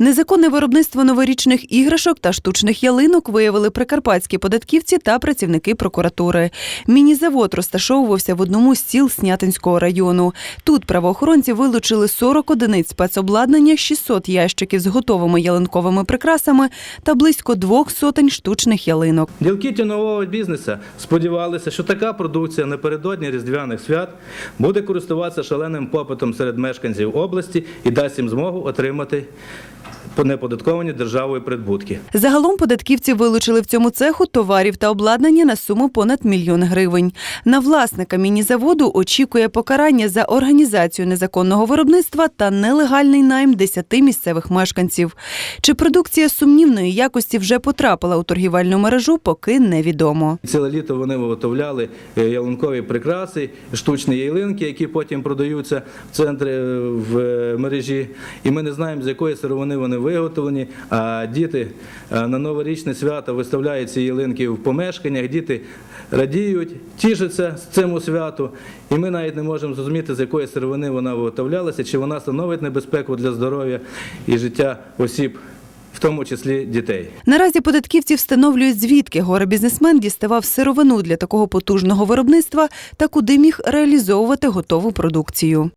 Незаконне виробництво новорічних іграшок та штучних ялинок виявили прикарпатські податківці та працівники прокуратури. Міні-завод розташовувався в одному з сіл Снятинського району. Тут правоохоронці вилучили 40 одиниць спецобладнання, 600 ящиків з готовими ялинковими прикрасами та близько двох сотень штучних ялинок. Ділки тіньового бізнесу сподівалися, що така продукція напередодні різдвяних свят буде користуватися шаленим попитом серед мешканців області і дасть їм змогу отримати неподатковані державою прибутки. Загалом податківці вилучили в цьому цеху товарів та обладнання на суму понад мільйон гривень. На власника міні-заводу очікує покарання за організацію незаконного виробництва та нелегальний найм десяти місцевих мешканців. Чи продукція сумнівної якості вже потрапила у торгівельну мережу, поки невідомо. Ціле літо вони виготовляли е, ялинкові прикраси, штучні ялинки, які потім продаються в центрі е, в е, мережі. І ми не знаємо, з якої сировини вони виготовлені. А діти на новорічне свято виставляють ці ялинки в помешканнях. Діти радіють, тішаться з цьому святу. І ми навіть не можемо зрозуміти, з якої сировини вона виготовлялася, чи вона становить небезпеку для здоров'я і життя осіб, в тому числі дітей. Наразі податківці встановлюють, звідки горе-бізнесмен діставав сировину для такого потужного виробництва та куди міг реалізовувати готову продукцію.